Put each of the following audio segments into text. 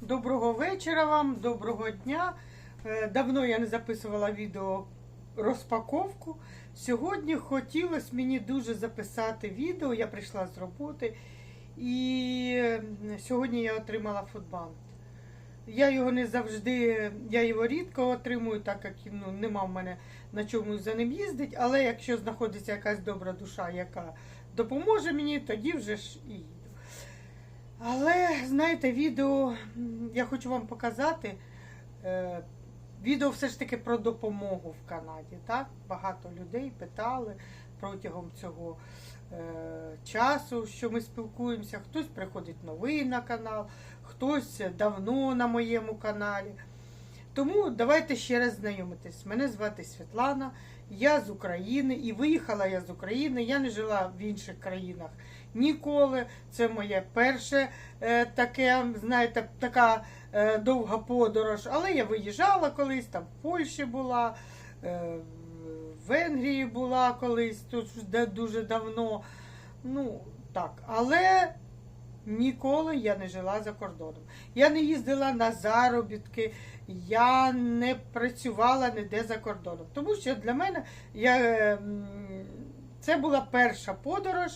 Доброго вечора вам, доброго дня. Е, Давно я не записувала відео розпаковку. Сьогодні хотілося мені дуже записати відео. Я прийшла з роботи і сьогодні я отримала футбанк. Я його не завжди, я його рідко отримую, так як ну, нема в мене на чому за ним їздить. Але якщо знаходиться якась добра душа, яка допоможе мені, тоді вже ж і. Але знаєте, відео я хочу вам показати. Е, відео все ж таки про допомогу в Канаді. Так? Багато людей питали протягом цього е, часу, що ми спілкуємося. Хтось приходить новий на канал, хтось давно на моєму каналі. Тому давайте ще раз знайомитись. Мене звати Світлана, я з України і виїхала я з України. Я не жила в інших країнах ніколи. Це моє перше е, таке, знаєте, така е, довга подорож. Але я виїжджала колись, там в Польщі була, е, в Венгрії була колись, тут дуже давно. Ну, так, але ніколи я не жила за кордоном. Я не їздила на заробітки, я не працювала ніде за кордоном. Тому що для мене я, е, це була перша подорож.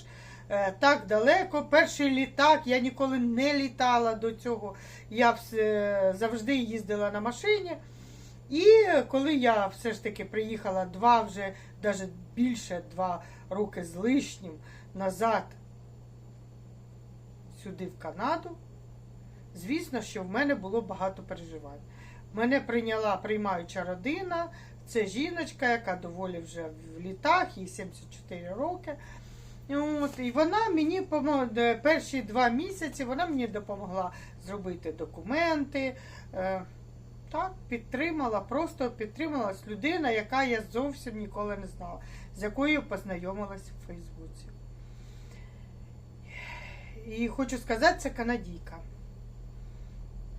е, Так далеко, перший літак, я ніколи не літала до цього. Я все, завжди їздила на машині. І коли я все ж таки приїхала два вже, навіть більше два роки з лишнім назад сюди, в Канаду, звісно, що в мене було багато переживань. Мене прийняла приймаюча родина, це жіночка, яка доволі вже в літах, їй 74 роки. От, і вона мені перші два місяці вона мені допомогла зробити документи. Е, так, підтримала, просто підтрималась людина, яка я зовсім ніколи не знала, з якою познайомилась в Фейсбуці. І хочу сказати, це канадійка.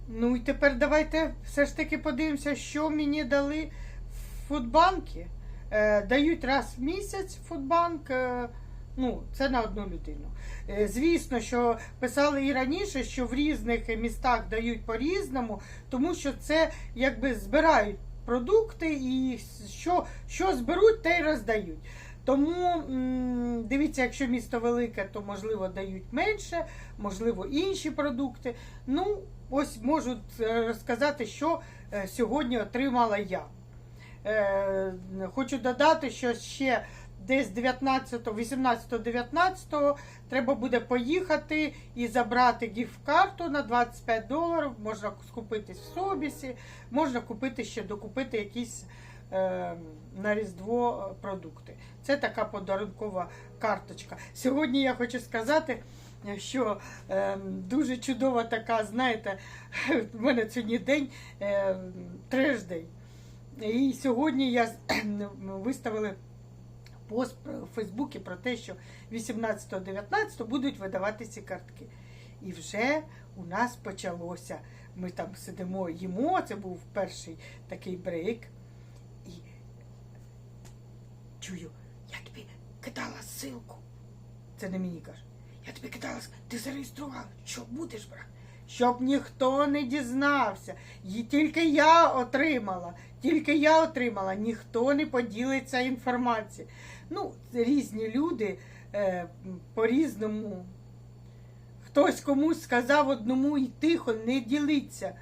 Ну і тепер давайте все ж таки подивимося, що мені дали в Фудбанки. Е, дають раз в місяць Фудбанк. Е, ну, це на одну людину. Е, Звісно, що писали і раніше, що в різних містах дають по-різному, тому що це якби збирають продукти і що, що зберуть, те й роздають. Тому дивіться, якщо місто велике, то можливо дають менше, можливо, інші продукти. Ну, ось можу е, розказати, що е, сьогодні отримала я. Е, Хочу додати, що ще десь 19, 18, 19 треба буде поїхати і забрати гіфт-карту на 25 доларів. Можна скупитись в Собісі, можна купити ще докупити якісь на Різдво е, продукти. Це така подарункова карточка. Сьогодні я хочу сказати. Що е, дуже чудова така, знаєте, в мене сьогодні день е, триждень. І сьогодні я виставили пост в Фейсбуці про те, що 18-19 будуть видавати ці картки. І вже у нас почалося. Ми там сидимо, їмо, це був перший такий брейк. Чую, я тобі кидала ссылку. Це не мені каже. Я тобі кидала, ти зареєструвала, що будеш брати? Щоб ніхто не дізнався. І тільки я отримала, тільки я отримала, ніхто не поділиться інформацією. Ну, різні люди е, по-різному. Хтось комусь сказав одному і тихо, не ділиться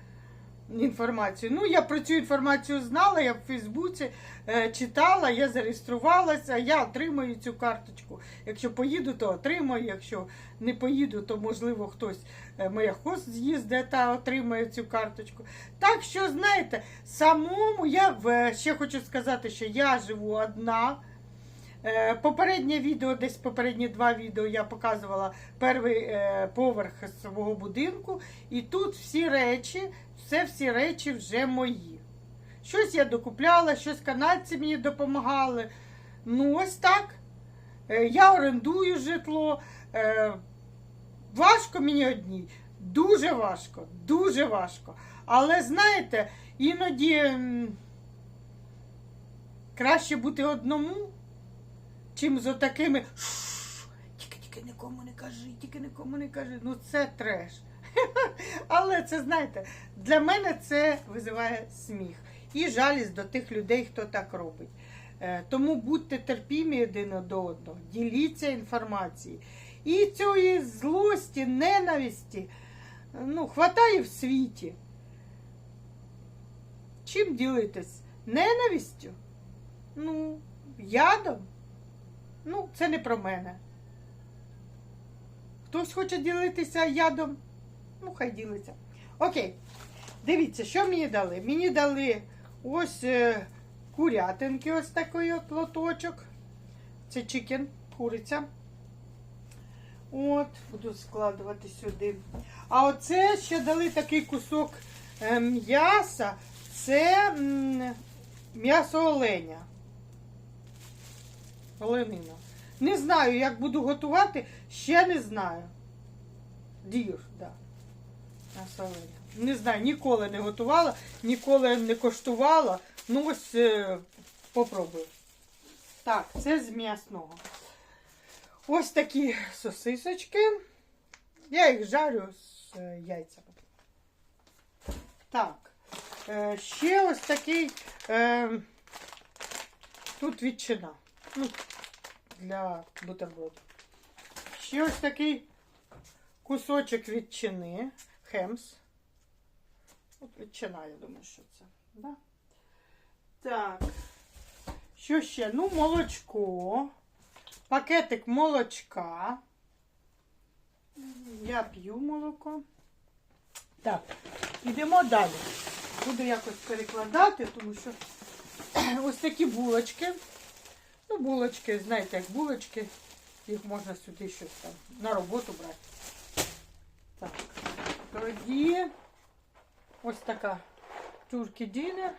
інформацією. Ну, я про цю інформацію знала, я в Фейсбуці е, читала, я зареєструвалася, я отримаю цю карточку. Якщо поїду, то отримаю. Якщо не поїду, то можливо хтось е, моя хост з'їздить та отримає цю карточку. Так що, знаєте, самому я в- ще хочу сказати, що я живу одна. Е, Попереднє відео, десь попередні два відео я показувала перший е, поверх свого будинку, і тут всі речі, все всі речі вже мої. Щось я докупляла, щось канадці мені допомагали. Ну, ось так. Е, Я орендую житло. Важко мені одній. Дуже важко, дуже важко. Але знаєте, іноді краще бути одному, чим з отакими. Тільки тільки нікому не кажи, тільки нікому не кажи. Ну це треш. Але це знаєте, для мене це визиває сміх і жалість до тих людей, хто так робить. Е, Тому будьте терпімі один до одного, діліться інформацією. І цієї злості, ненависті, ну, хватає в світі. Чим ділитись? Ненавистю? Ну, ядом? Ну, це не про мене. Хтось хоче ділитися ядом? Ну, хай ділиться. Окей. Дивіться, що мені дали? Мені дали ось е, курятинки, ось такий от лоточок. Це чикен, куриця. От, буду складувати сюди. А оце ще дали такий кусок е, м'яса. Це м'ясо оленя. Оленина. Не знаю, як буду готувати, ще не знаю. Діюш, да. Оленя. Не знаю, ніколи не готувала, ніколи не коштувала. Ну ось е, попробую. Так, це з м'ясного. Ось такі сосисочки. Я їх жарю з е, яйцями. Так. Е, ще ось такий. Е, тут ветчина. Ну, для бутерброду. Ще ось такий кусочок ветчини. Хемс. От ветчина, я думаю, що це. Да? Так. Що ще? Ну, молочко. Пакетик молочка. Я п'ю молоко. Так, ідемо далі. Буду якось перекладати, тому що ось такі булочки. Ну, булочки, знаєте, як булочки. Їх можна сюди щось там на роботу брати. Так. Тоді ось така турки дінер.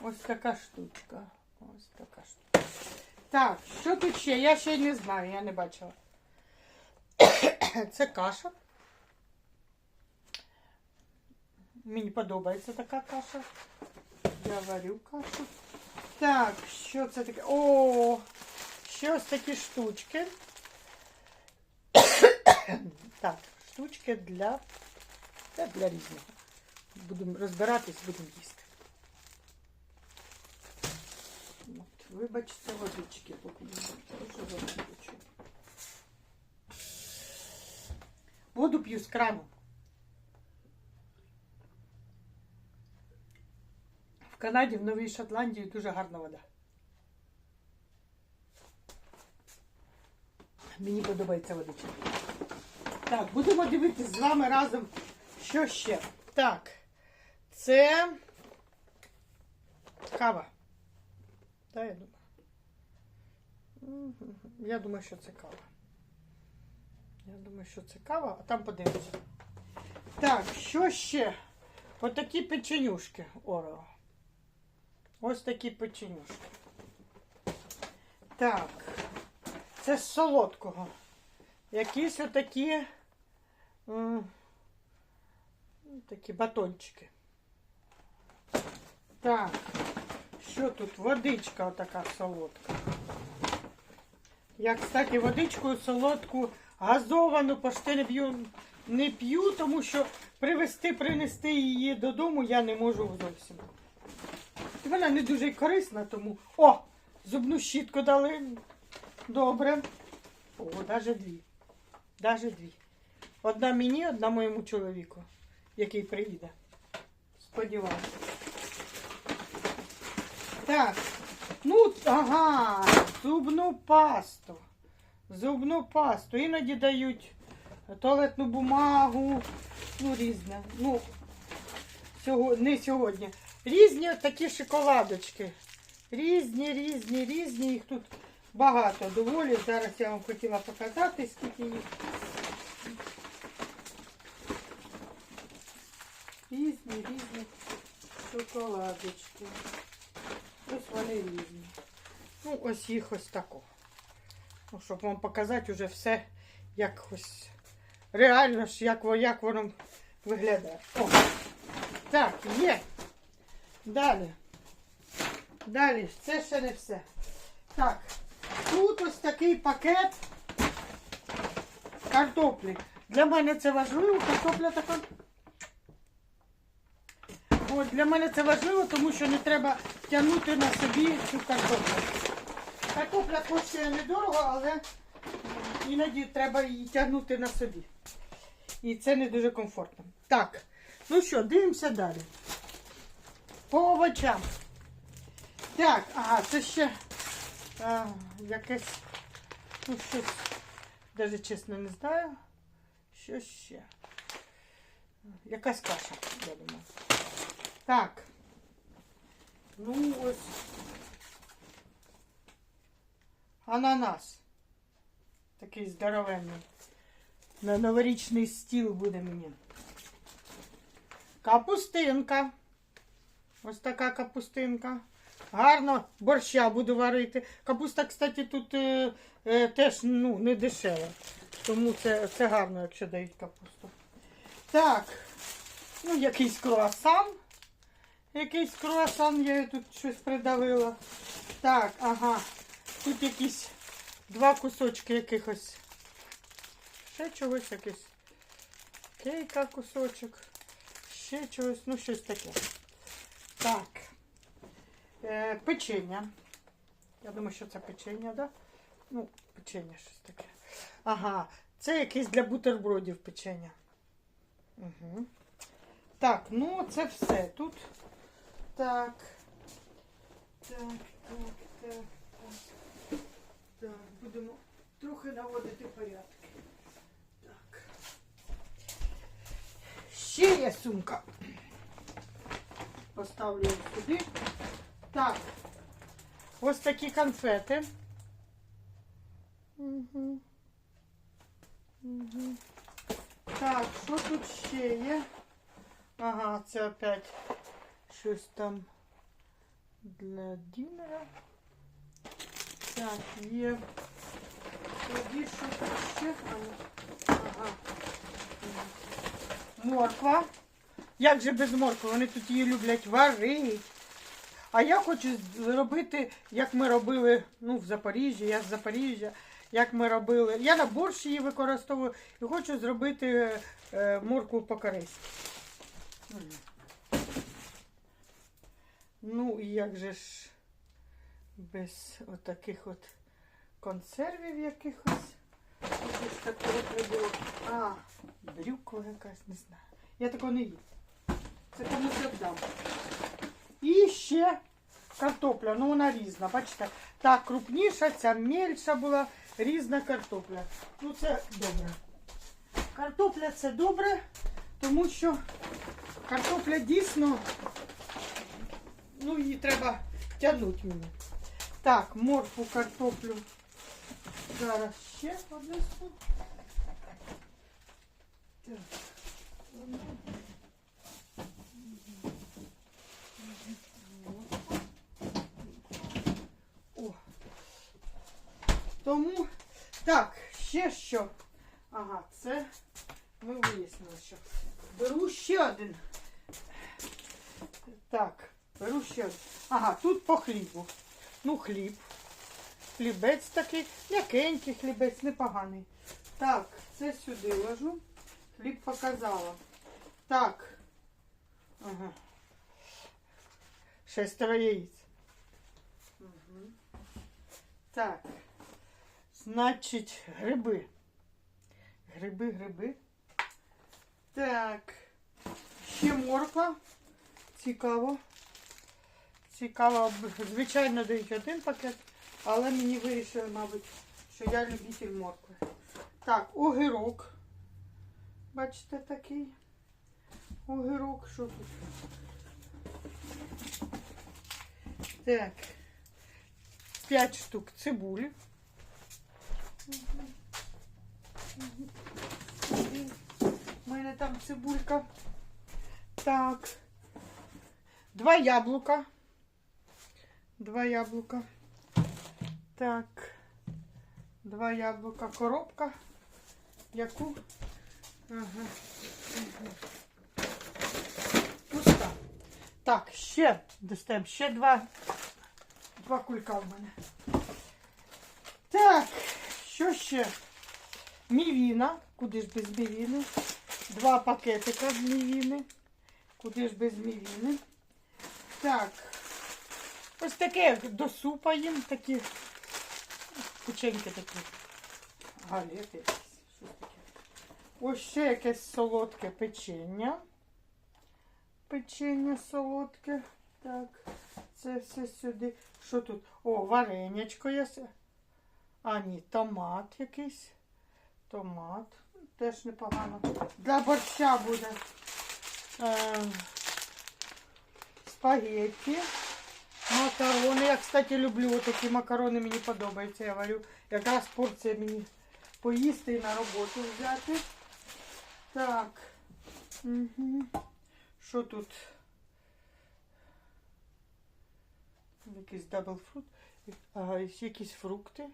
Ось така штучка. Ось така штучка. Так, що тут ще? Я ще й не знаю, я не бачила. Це каша. Мені подобається така каша. Я варю кашу. Так, що це таке? О, ще ось такі штучки. Так, штучки для, це для різного. Будемо розбиратись, будемо їсти. От, вибачте, водички воду. Воду п'ю з крану. Канаді, в Новій Шотландії дуже гарна вода. Мені подобається водичка. Так, будемо дивитися з вами разом, що ще. Так, це кава. Так, я думаю. Я думаю, що це кава. Я думаю, що це кава, а там подивимося. Так, що ще? Отакі печенюшки Орео. Ось такі печенюшки. Так, це з солодкого. Якісь отакі такі батончики. Так, що тут? Водичка отака солодка. Я, кстати, водичку солодку газовану почти не п'ю, не п'ю, тому що привезти, принести її додому я не можу зовсім. Вона не дуже корисна, тому. О! Зубну щітку дали. Добре. О, навіть дві. Навіть дві. Одна мені, одна моєму чоловіку, який приїде. Сподіваюся. Так. Ну, ага, зубну пасту. Зубну пасту. Іноді дають туалетну бумагу. Ну, різне. Ну, сього- не сьогодні. Різні такі шоколадочки. Різні, різні, різні. Їх тут багато доволі. Зараз я вам хотіла показати, скільки їх. Різні, різні шоколадочки. Ось вони різні. Ну, ось їх ось тако. Ну, щоб вам показати вже все, як ось реально ж, як, як воно виглядає. О, так, є. Далі. Далі, це ще не все. Так, тут ось такий пакет картоплі. Для мене це важливо, картопля така. От, для мене це важливо, тому що не треба тягнути на собі цю картоплю. Картопля коштує недорого, але іноді треба її тягнути на собі. І це не дуже комфортно. Так, ну що, дивимося далі. По овочам. Так, ага, це ще а, якесь, ну щось, навіть чесно не знаю. Що ще? Якась каша, я думаю. Так. Ну ось. Ананас. Такий здоровенний. На новорічний стіл буде мені. Капустинка. Ось така капустинка. Гарно борща буду варити. Капуста, кстати, тут е, е, теж ну, не дешева. Тому це, це гарно, якщо дають капусту. Так, ну якийсь круасан. Якийсь круасан, я тут щось придавила. Так, ага. Тут якісь два кусочки якихось. Ще чогось якийсь. Кейка кусочок. Ще чогось, ну щось таке. Так. Е, печення. Я думаю, що це печення, да? Ну, печення щось таке. Ага, це якесь для бутербродів печення. Угу. Так, ну це все. Тут. Так. Так, так, так, так. Так, будемо трохи наводити порядки. Так. Ще є сумка. Поставлю її сюди. Так. Ось такі конфети. Угу. Угу. Так, що тут ще є? Ага, це опять щось там для дінера. Так, є. Тоді що тут ще? А, ну, Ага. Морква. Як же без моркви? Вони тут її люблять варити. А я хочу зробити, як ми робили ну, в Запоріжжі, я з Запоріжжя, як ми робили. Я на борщ її використовую і хочу зробити е, моркву по-корейськи. Ну і як же ж без отаких от консервів якихось. Такого треба. А, брюква якась, не знаю. Я такого не їм. Це комусь віддам. І ще картопля. Ну вона різна, бачите. Та крупніша, ця мельша була, різна картопля. Ну це добре. Картопля це добре, тому що картопля дійсно, ну її треба тягнути мені. Так, моркву, картоплю. Зараз ще однесу. Так. О. Тому, так, ще що. Ага, це ми вияснили, що. Беру ще один. Так, беру ще один. Ага, тут по хлібу. Ну, хліб. Хлібець такий, м'якенький хлібець, непоганий. Так, це сюди ложу. Хліб показала. Так. Ага. Шестеро яиць. Угу. Так. Значить, гриби. Гриби, гриби. Так. Ще морква. Цікаво. Цікаво. Звичайно, дають один пакет, але мені вирішили, мабуть, що я любитель моркви. Так, огірок. Бачите, такий. Огірок, що тут? Так. 5 штук цибулі. У мене там цибулька. Так. Два яблука. Два яблука. Так. Два яблука. Коробка. Яку? Ага. Пуста. Так, ще достаємо. Ще два. Два кулька в мене. Так, що ще? Мівіна. Куди ж без мівіни? Два пакетика з мівіни. Куди ж без мівіни? Так. Ось таке до супа їм такі печеньки такі. Галети. Таке. Ось ще якесь солодке печення. Печення солодке. Так, це все сюди. Що тут? О, варенячко є. А, ні, томат якийсь. Томат. Теж непогано. Для борща буде. Е, спагетті. Макарони. Я, кстати, люблю такі макарони, мені подобаються. Я варю. Якраз порція мені поїсти і на роботу взяти. Так. Угу. Що тут? Якийсь даблфрут. Ага, якісь фрукти.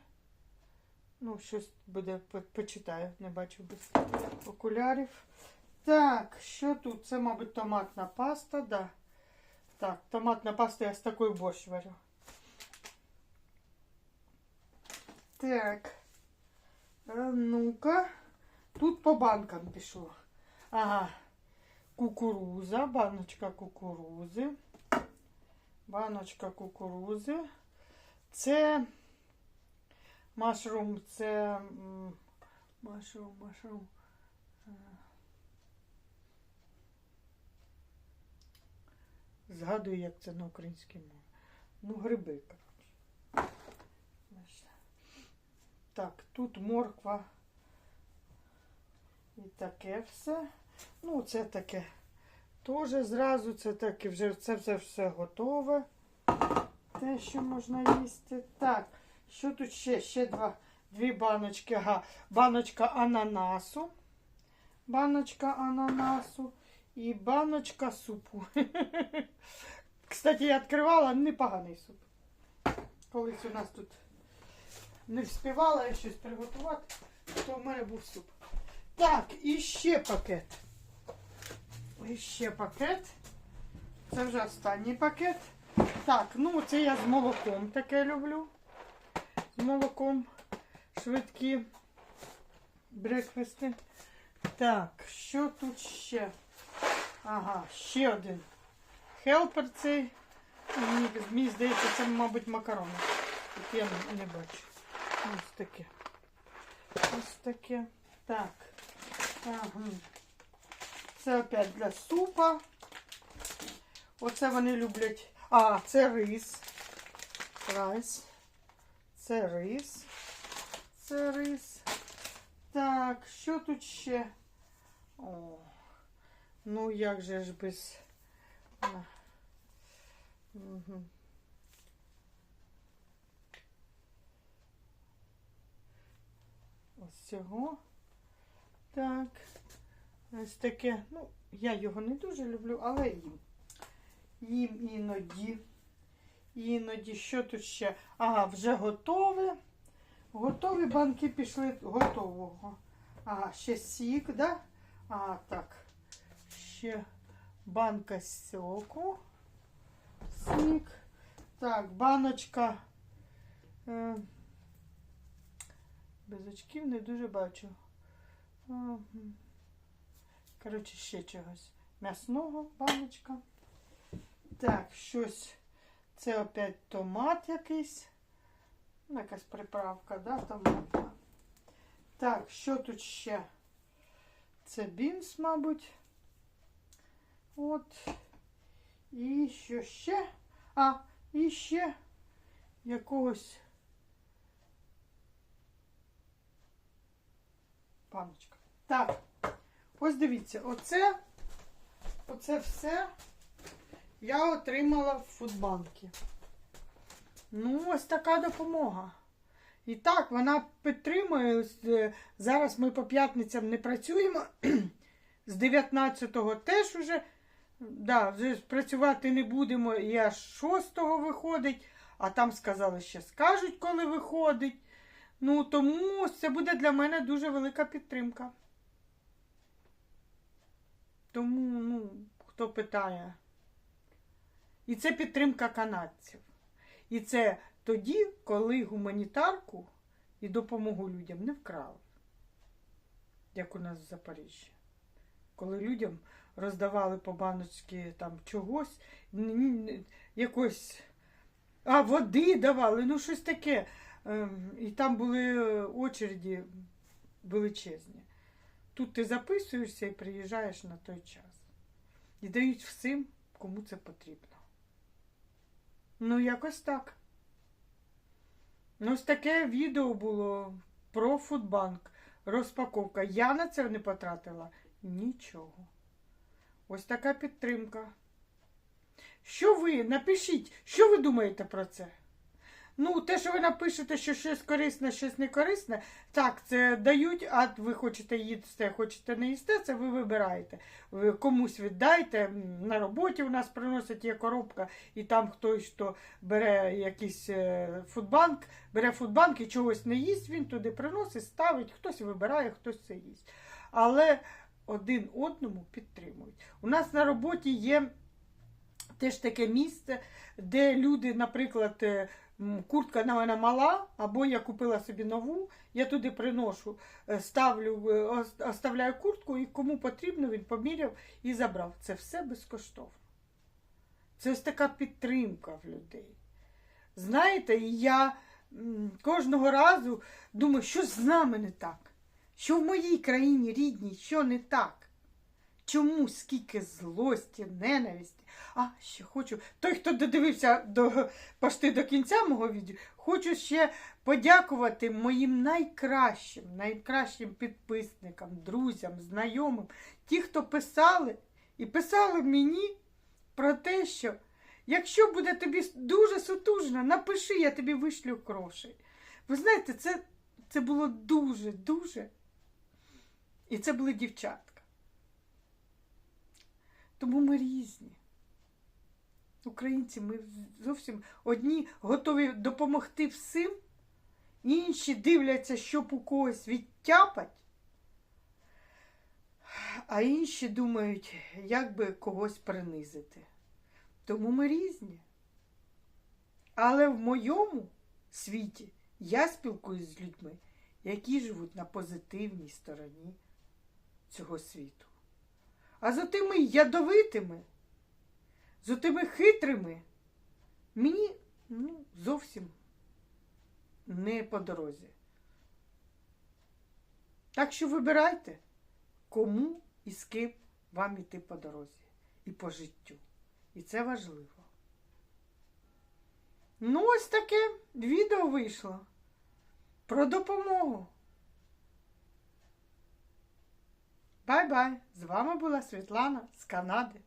Ну, щось буде, почитаю, не бачу без окулярів. Так, що тут? Це, мабуть, томатна паста, да. Так, томатна паста я з такою борщ варю. Так. Ну-ка. Тут по банкам пішло. Ага. Кукуруза, баночка кукурузи. Баночка кукурузи. Це машрум, це машрум, машрум. Е. Згадую, як це на українській мові. Ну, гриби, коротше. Так, тут морква і таке все. Ну, це таке теж зразу, це таке вже це все, все готове. Те, що можна їсти. Так, що тут ще? Ще два, дві баночки. Ага, баночка ананасу. Баночка ананасу і баночка супу. Кстати, я відкривала непоганий суп. Колись у нас тут не встигала я щось приготувати, то в мене був суп. Так, і ще пакет. І ще пакет. Це вже останній пакет. Так, ну це я з молоком таке люблю. З молоком швидкі брекфасти. Так, що тут ще? Ага, ще один. Хелпер цей. Мені, здається, це, мабуть, макарони. Тут я не, не бачу. Ось таке. Ось таке. Так. Ага. Це опять для супа. Оце вони люблять. А, це рис. Райс. Це рис. Це рис. Так, що тут ще? О, ну як же ж без. Угу. Ось цього. Так. Ось таке. Ну, я його не дуже люблю, але їм. Їм іноді. Іноді, що тут ще? Ага, вже готове. Готові банки пішли готового. Ага, ще сік, да? Ага, так. Ще банка соку. Сік. Так, баночка. Е, без очків не дуже бачу. Коротше, ще чогось. М'ясного баночка. Так, щось. Це опять томат якийсь. Ну, якась приправка, да, томатна. Так, що тут ще? Це бінс, мабуть. От. І що ще? А, і ще якогось паночка. Так, ось дивіться, оце, оце все я отримала в Фудбанки. Ну, ось така допомога. І так, вона підтримує. Е, Зараз ми по п'ятницям не працюємо. З 19-го теж уже, да, працювати не будемо. І аж 6-го виходить, а там сказали, ще скажуть, коли виходить. Ну, тому це буде для мене дуже велика підтримка. Тому, ну, хто питає. І це підтримка канадців. І це тоді, коли гуманітарку і допомогу людям не вкрали. як у нас в Запоріжжі. Коли людям роздавали по баночці там чогось, якось, а води давали, ну щось таке. Ем, І там були е, очереді величезні. Тут ти записуєшся і приїжджаєш на той час. І дають всім, кому це потрібно. Ну, якось так. Ну, ось таке відео було про Фудбанк. Розпаковка. Я на це не потратила нічого. Ось така підтримка. Що ви напишіть, що ви думаєте про це? Ну, те, що ви напишете, що щось корисне, щось не корисне, так, це дають, а ви хочете їсти, хочете не їсти, це ви вибираєте. Ви комусь віддайте. На роботі у нас приносять є коробка, і там хтось, хто бере якийсь е, фудбанк, бере фудбанк і чогось не їсть, він туди приносить, ставить, хтось вибирає, хтось це їсть. Але один одному підтримують. У нас на роботі є теж таке місце, де люди, наприклад, е, куртка на мене мала, або я купила собі нову, я туди приношу, е, ставлю, оставляю куртку, і кому потрібно, він поміряв і забрав. Це все безкоштовно. Це ось така підтримка в людей. Знаєте, я кожного разу думаю, що з нами не так? Що в моїй країні рідній, що не так? Чому скільки злості, ненависті? А, ще хочу. Той, хто додивився до, почти до кінця мого відео, хочу ще подякувати моїм найкращим, найкращим підписникам, друзям, знайомим, ті, хто писали і писали мені про те, що якщо буде тобі дуже сутужно, напиши, я тобі вишлю грошей. Ви знаєте, це, це було дуже, дуже. І це були дівчатка. Тому ми різні. Українці, ми зовсім одні готові допомогти всім, інші дивляться, щоб у когось відтяпать, а інші думають, як би когось принизити. Тому ми різні. Але в моєму світі я спілкуюсь з людьми, які живуть на позитивній стороні цього світу. А за тими ядовитими, за тими хитрими, мені ну, зовсім не по дорозі. Так що вибирайте, кому і з ким вам іти по дорозі і по життю. І це важливо. Ну, ось таке відео вийшло про допомогу. Бай-бай! З вами була Світлана з Канади.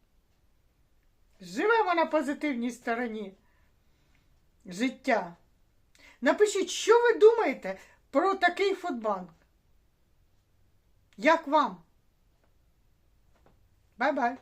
Живемо на позитивній стороні життя. Напишіть, що ви думаєте про такий фудбанк? Як вам? Бай-бай!